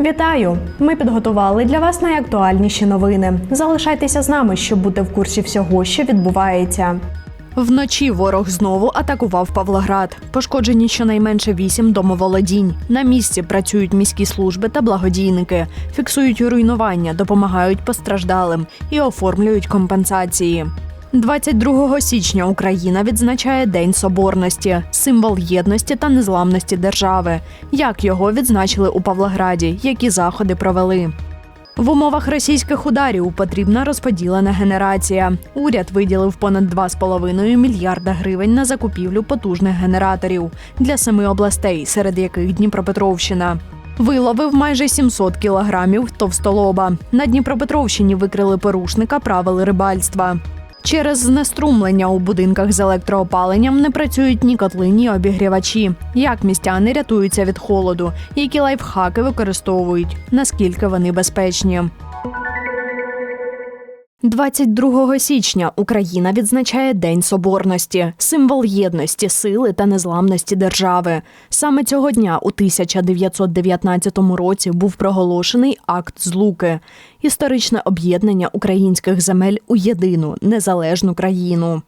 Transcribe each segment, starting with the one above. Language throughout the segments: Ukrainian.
Вітаю! Ми підготували для вас найактуальніші новини. Залишайтеся з нами, щоб бути в курсі всього, що відбувається. Вночі ворог знову атакував Павлоград. Пошкоджені щонайменше вісім домоволодінь. На місці працюють міські служби та благодійники, фіксують руйнування, допомагають постраждалим і оформлюють компенсації. 22 січня Україна відзначає День Соборності, символ єдності та незламності держави. Як його відзначили у Павлограді, які заходи провели? В умовах російських ударів потрібна розподілена генерація. Уряд виділив понад 2,5 мільярда гривень на закупівлю потужних генераторів для семи областей, серед яких Дніпропетровщина. Виловив майже 700 кілограмів товстолоба. На Дніпропетровщині викрили порушника правил рибальства. Через знеструмлення у будинках з електроопаленням не працюють ні котли, ні обігрівачі. Як містяни рятуються від холоду? Які лайфхаки використовують? Наскільки вони безпечні? 22 січня Україна відзначає День Соборності, символ єдності, сили та незламності держави. Саме цього дня у 1919 році був проголошений акт злуки історичне об'єднання українських земель у єдину незалежну країну.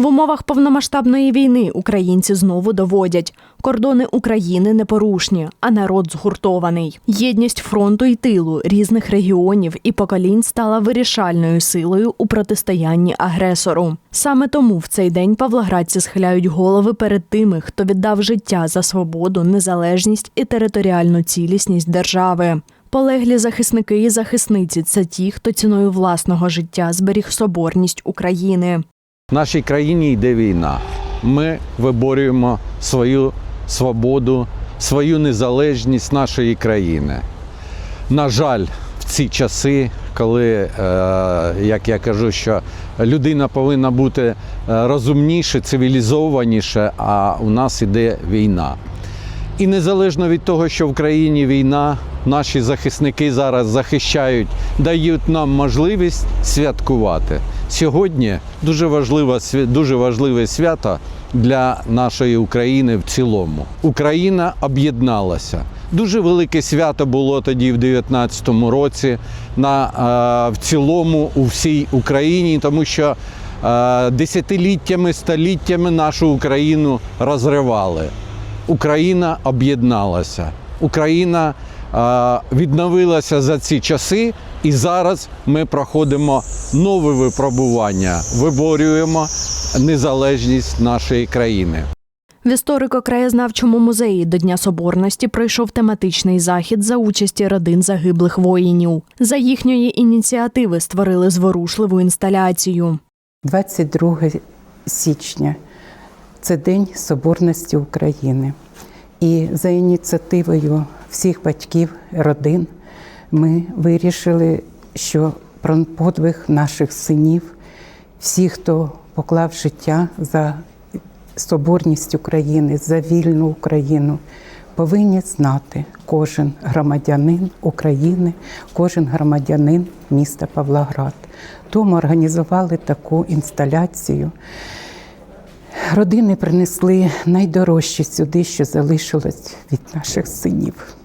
В умовах повномасштабної війни українці знову доводять кордони України непорушні, а народ згуртований. Єдність фронту і тилу різних регіонів і поколінь стала вирішальною силою у протистоянні агресору. Саме тому в цей день павлоградці схиляють голови перед тими, хто віддав життя за свободу, незалежність і територіальну цілісність держави. Полеглі захисники і захисниці це ті, хто ціною власного життя зберіг соборність України. В нашій країні йде війна. Ми виборюємо свою свободу, свою незалежність нашої країни. На жаль, в ці часи, коли, е, як я кажу, що людина повинна бути е, розумніше, цивілізованіше, а у нас іде війна. І незалежно від того, що в країні війна, наші захисники зараз захищають, дають нам можливість святкувати. Сьогодні дуже важливе, дуже важливе свято для нашої України в цілому. Україна об'єдналася. Дуже велике свято було тоді в 19-му році на, е, в цілому у всій Україні, тому що е, десятиліттями, століттями нашу Україну розривали. Україна об'єдналася. Україна е, відновилася за ці часи, і зараз ми проходимо нове випробування, виборюємо незалежність нашої країни. В історико-краєзнавчому музеї до Дня Соборності пройшов тематичний захід за участі родин загиблих воїнів. За їхньої ініціативи створили зворушливу інсталяцію. 22 січня це День Соборності України. І за ініціативою всіх батьків, родин ми вирішили, що про подвиг наших синів, всі, хто поклав життя за соборність України, за вільну Україну, повинні знати кожен громадянин України, кожен громадянин міста Павлоград. Тому організували таку інсталяцію. Родини принесли найдорожче сюди, що залишилось від наших синів.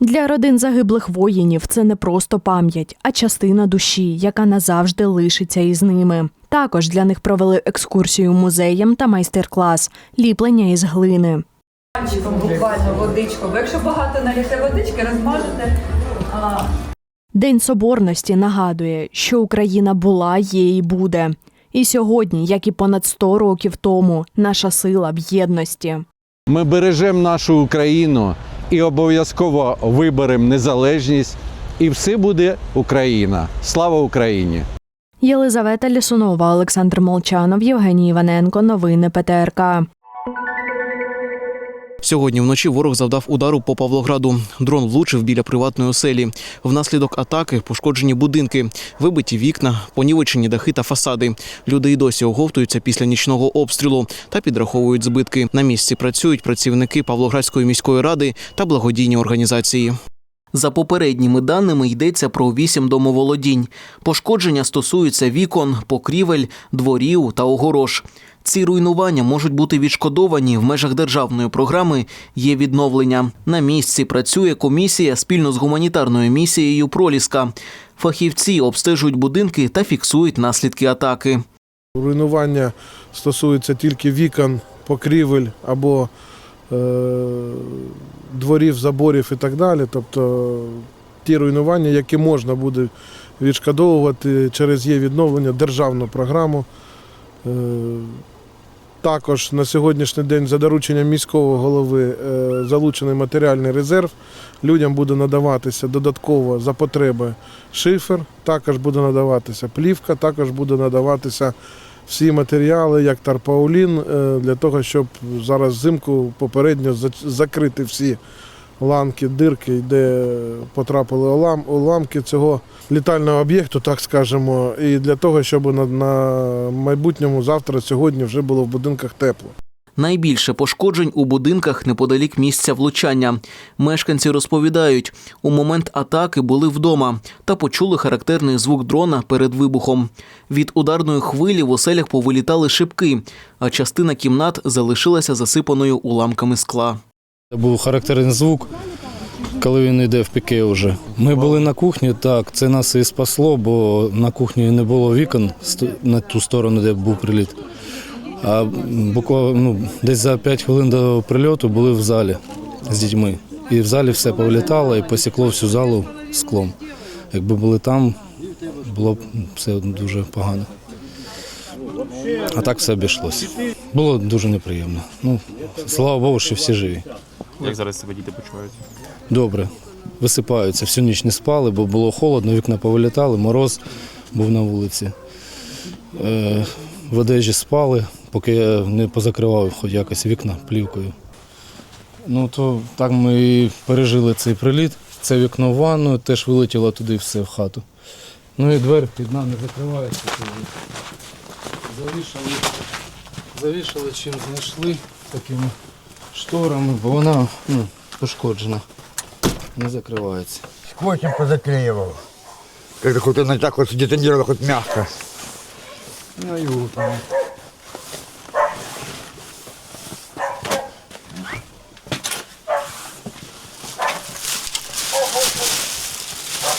Для родин загиблих воїнів це не просто пам'ять, а частина душі, яка назавжди лишиться із ними. Також для них провели екскурсію музеєм та майстер-клас ліплення із глини. Буквально водичку, бо якщо багато наліте водички, розмажете. День Соборності нагадує, що Україна була, є і буде. І сьогодні, як і понад 100 років тому, наша сила в єдності. Ми бережемо нашу Україну і обов'язково виберемо незалежність, і все буде Україна. Слава Україні! Єлизавета Лісунова, Олександр Молчанов, Євгеній Іваненко. Новини ПТРК. Сьогодні вночі ворог завдав удару по Павлограду. Дрон влучив біля приватної оселі. Внаслідок атаки пошкоджені будинки, вибиті вікна, понівечені дахи та фасади. Люди й досі оговтуються після нічного обстрілу та підраховують збитки. На місці працюють працівники Павлоградської міської ради та благодійні організації. За попередніми даними йдеться про вісім домоволодінь. Пошкодження стосуються вікон, покрівель, дворів та огорож. Ці руйнування можуть бути відшкодовані в межах державної програми є відновлення. На місці працює комісія спільно з гуманітарною місією Проліска. Фахівці обстежують будинки та фіксують наслідки атаки. Руйнування стосується тільки вікон, покрівель або е, дворів, заборів і так далі. Тобто ті руйнування, які можна буде відшкодовувати через є відновлення державну програму. Е, також на сьогоднішній день за дорученням міського голови е, залучений матеріальний резерв. Людям буде надаватися додатково за потреби шифер, також буде надаватися плівка, також буде надаватися всі матеріали, як тарпаулін, е, для того, щоб зараз взимку попередньо закрити всі ланки, дирки, де потрапили улам- уламки цього літального об'єкту, так скажемо, і для того, щоб на, на майбутньому завтра, сьогодні вже було в будинках тепло. Найбільше пошкоджень у будинках неподалік місця влучання. Мешканці розповідають, у момент атаки були вдома та почули характерний звук дрона перед вибухом. Від ударної хвилі в оселях повилітали шибки, а частина кімнат залишилася засипаною уламками скла. Це був характерний звук, коли він йде в піке вже. Ми були на кухні, так, це нас і спасло, бо на кухні не було вікон на ту сторону, де був приліт. А буквально ну, десь за 5 хвилин до прильоту були в залі з дітьми. І в залі все повилітало і посікло всю залу склом. Якби були там, було б все дуже погано. А так все обійшлося. Було дуже неприємно. Ну, слава Богу, що всі живі. Як зараз себе діти почувають? Добре. Висипаються, всю ніч не спали, бо було холодно, вікна повилітали, мороз був на вулиці. Е, в одежі спали, поки я не позакривав хоч якось вікна плівкою. Ну то так ми і пережили цей приліт. Це вікно в ванну, теж вилетіло туди все в хату. Ну і двері під нами закриваються. Завішали, завішали чим знайшли такими шторами, бо вона ну, пошкоджена. Не закривається. скотчем позаклеивал. Как-то хоть оно так вот детонировало, хоть мягко. Ну и вот оно.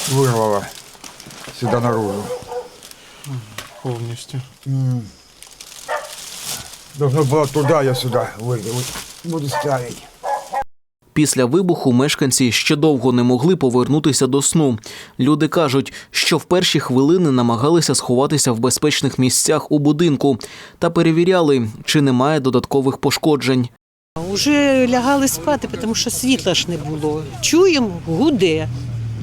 Вырвало сюда наружу. Повністю. Должно было туда, я сюда вы- вы- буду ставить. Після вибуху мешканці ще довго не могли повернутися до сну. Люди кажуть, що в перші хвилини намагалися сховатися в безпечних місцях у будинку та перевіряли, чи немає додаткових пошкоджень. Уже лягали спати, тому що світла ж не було. Чуємо, гуде.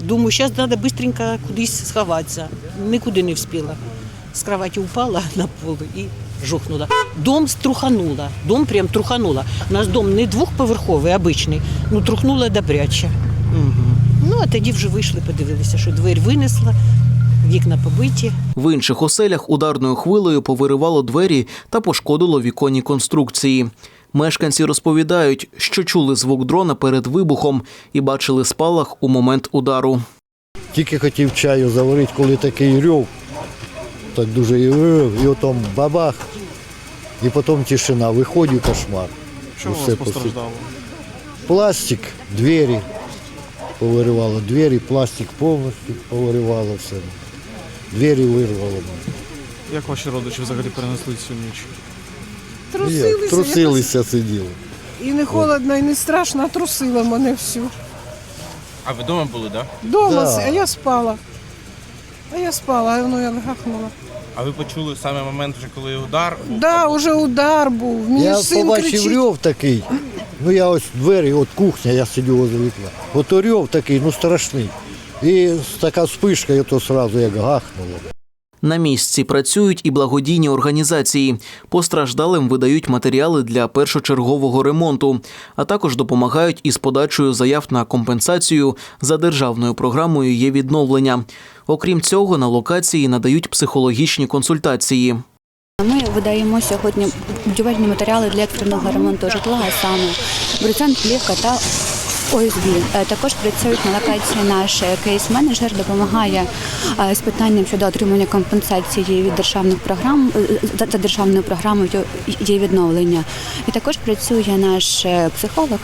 Думаю, зараз треба швидко кудись сховатися. Нікуди не встигла. З кроваті упала на пол і жухнула. Дом струханула. Дом прям труханула. У нас дом не двохповерховий, обичний, ну трухнула добряче. Ну, а тоді вже вийшли, подивилися, що двері винесла, вікна побиті. В інших оселях ударною хвилею повиривало двері та пошкодило віконні конструкції. Мешканці розповідають, що чули звук дрона перед вибухом і бачили спалах у момент удару. Тільки хотів чаю заварити, коли такий рьов, так дуже і рьов, і отом бабах, і потім тишина. Виходю кошмар. Що у Усе вас посип- постраждало? Пластик, двері повиривало, двері, пластик повністю повиривало все. Двері вирвало. Як ваші родичі взагалі перенесли цю ніч? Як? Трусилися, Трусилися сиділи. і не холодно, і не страшно, а трусило мене всю. А ви вдома були, так? Да? Дома, Да. а я спала. А я спала, а воно як гахнуло. А ви почули саме момент, вже коли удар? був? Да, уже удар був. Мені Я ж син побачив кричить. рьов такий. Ну я ось двері, от кухня, я сидів возле вікна. От рьов такий, ну страшний. І така спишка, і то одразу як гахнуло. На місці працюють і благодійні організації. Постраждалим видають матеріали для першочергового ремонту, а також допомагають із подачею заяв на компенсацію за державною програмою є відновлення. Окрім цього, на локації надають психологічні консультації. Ми видаємо сьогодні будівельні матеріали для екстреного ремонту житла, саме брезент, плівка та ОСБ. Е, Також працюють на локації наш кейс-менеджер, допомагає е, з питанням щодо отримання компенсації від державних програм е, за державною програмою її відновлення. І також працює наш е, психолог,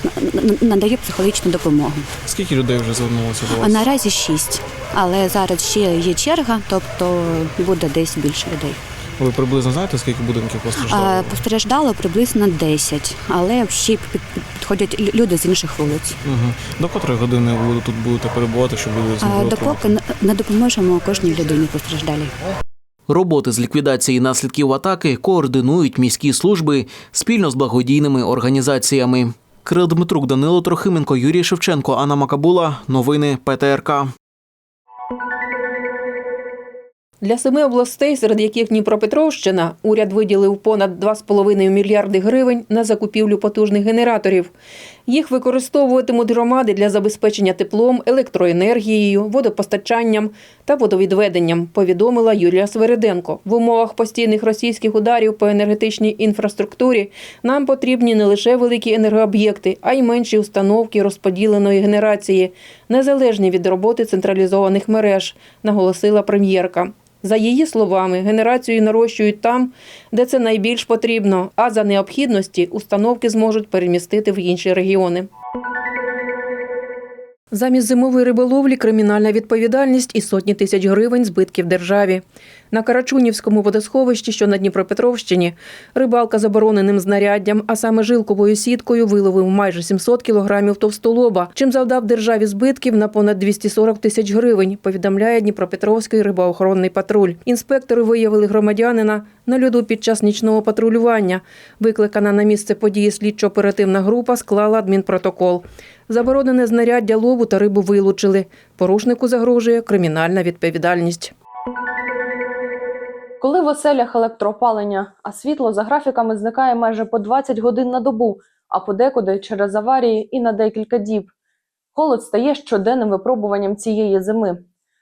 надає психологічну допомогу. Скільки людей вже звернулося до вас? наразі шість, але зараз ще є черга, тобто буде десь більше людей. Ви приблизно знаєте, скільки будинків постраждало? Постраждало приблизно 10, але ще підходять люди з інших вулиць. Угу. До котрої години ви тут будете перебувати, щоб люди А, змогли Допоки не- не допоможемо кожній людині постраждалій. Роботи з ліквідації наслідків атаки координують міські служби спільно з благодійними організаціями. Кирил Дмитрук, Данило Трохименко, Юрій Шевченко, Анна Макабула. Новини ПТРК. Для семи областей, серед яких Дніпропетровщина, уряд виділив понад 2,5 мільярди гривень на закупівлю потужних генераторів. Їх використовуватимуть громади для забезпечення теплом, електроенергією, водопостачанням та водовідведенням, повідомила Юлія Свериденко. В умовах постійних російських ударів по енергетичній інфраструктурі нам потрібні не лише великі енергооб'єкти, а й менші установки розподіленої генерації, незалежні від роботи централізованих мереж, наголосила прем'єрка. За її словами, генерацію нарощують там, де це найбільш потрібно, а за необхідності установки зможуть перемістити в інші регіони. Замість зимової риболовлі кримінальна відповідальність і сотні тисяч гривень збитків державі. На Карачунівському водосховищі, що на Дніпропетровщині, рибалка забороненим знаряддям, а саме жилковою сіткою, виловив майже 700 кілограмів товстолоба, чим завдав державі збитків на понад 240 тисяч гривень, повідомляє Дніпропетровський рибоохоронний патруль. Інспектори виявили громадянина на льоду під час нічного патрулювання. Викликана на місце події слідчо-оперативна група склала адмінпротокол. Заборонене знаряддя лову та рибу вилучили. Порушнику загрожує кримінальна відповідальність. Коли в оселях електроопалення, а світло за графіками зникає майже по 20 годин на добу, а подекуди через аварії і на декілька діб. Холод стає щоденним випробуванням цієї зими.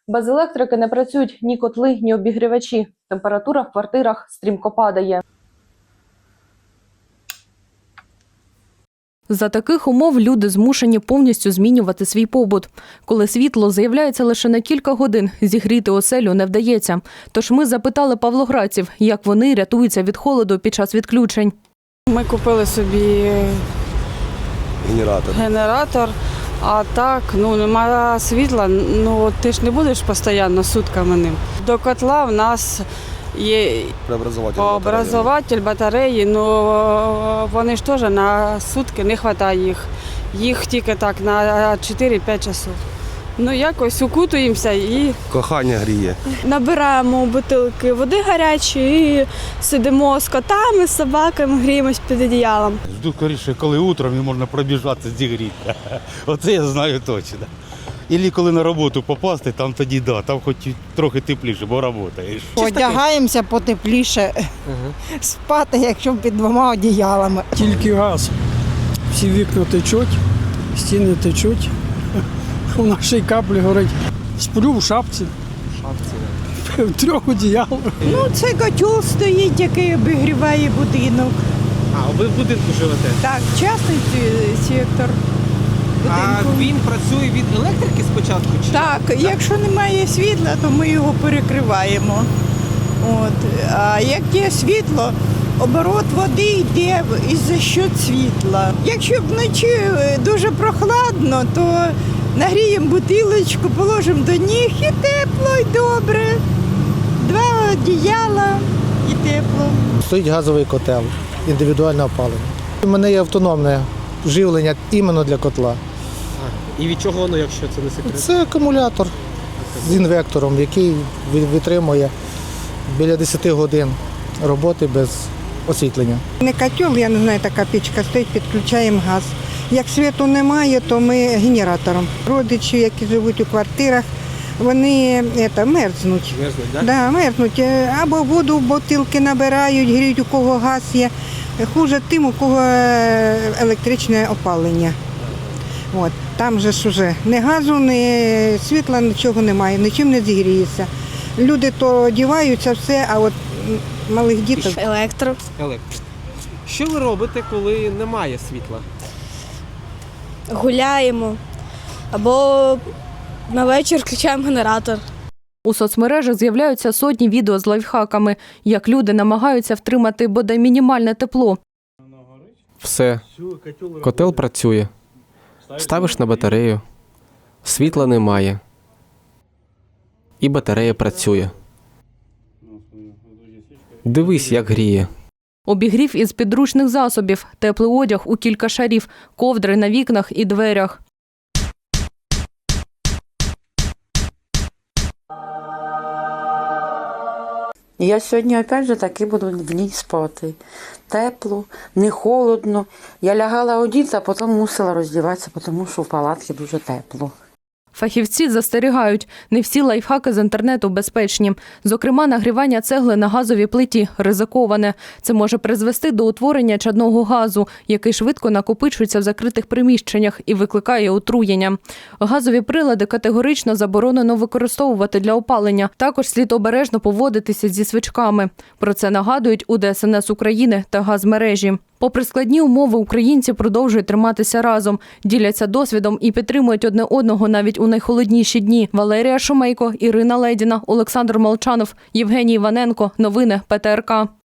Без електрики не працюють ні котли, ні обігрівачі. Температура в квартирах стрімко падає. За таких умов люди змушені повністю змінювати свій побут. Коли світло з'являється лише на кілька годин, зігріти оселю не вдається. Тож ми запитали павлоградців, як вони рятуються від холоду під час відключень. Ми купили собі Генератор. генератор, а так ну нема світла. Ну ти ж не будеш постійно сутками ним. До котла в нас є Преобразователь. образователь батареї, ну вони ж теж на сутки не вистачає їх. Їх тільки так на 4-5 часов. Ну якось укутуємося і Кохання гріє. Набираємо бутилки води гарячої і сидимо з котами, з собаками, гріємось під одіялом. Жду скоріше, коли утром і можна пробіжатися зігріти. Оце я знаю точно. Ілі коли на роботу попасти, там тоді да, там хоч трохи тепліше, бо працюєш. одягаємося потепліше, спати, якщо під двома одіялами. Тільки газ. Всі вікна течуть, стіни течуть. У нас ще й каплі горить. Сплю в шапці. Шапці. В трьох одіялах. Ну, це котел стоїть, який обігріває будинок. А ви в будинку живете? Так, частний сектор. А він працює від електрики спочатку? Чи Так, якщо немає світла, то ми його перекриваємо. От. А як є світло, оборот води йде і за счет світла. Якщо вночі е, дуже прохладно, то нагріємо бутилочку, положимо до ніг і тепло, і добре. Два одіяла і тепло. Стоїть газовий котел, індивідуальне опалення. У мене є автономне живлення іменно для котла. І від чого воно, якщо це не секрет? Це акумулятор з інвектором, який витримує біля 10 годин роботи без освітлення. Не котел, я не знаю, така пічка стоїть, підключаємо газ. Як світу немає, то ми генератором. Родичі, які живуть у квартирах, вони ета, мерзнуть. Мерзнуть, да? Да, мерзнуть. Е, Або воду в бутилки набирають, гріють, у кого газ є. Хуже тим, у кого е, електричне опалення. От. Там же ж уже ні газу, ні світла, нічого немає, нічим не зігріється. Люди то одіваються все, а от малих діток. Електро. Електро. Що ви робите, коли немає світла? гуляємо або на вечір включаємо генератор. У соцмережах з'являються сотні відео з лайфхаками, як люди намагаються втримати бодай мінімальне тепло. Все. Котел працює. Ставиш на батарею. Світла немає. І батарея працює. Дивись, як гріє. Обігрів із підручних засобів, теплий одяг у кілька шарів, ковдри на вікнах і дверях. Я сьогодні опять же таки буду в ній спати. Тепло, не холодно. Я лягала одіти, а потім мусила роздіватися, тому що в палатці дуже тепло. Фахівці застерігають, не всі лайфхаки з інтернету безпечні. Зокрема, нагрівання цегли на газовій плиті ризиковане. Це може призвести до утворення чадного газу, який швидко накопичується в закритих приміщеннях і викликає отруєння. Газові прилади категорично заборонено використовувати для опалення. Також слід обережно поводитися зі свічками. Про це нагадують у ДСНС України та газмережі. Попри складні умови, українці продовжують триматися разом, діляться досвідом і підтримують одне одного навіть у найхолодніші дні. Валерія Шумейко, Ірина Ледіна, Олександр Молчанов, Євгеній Іваненко. Новини ПТРК.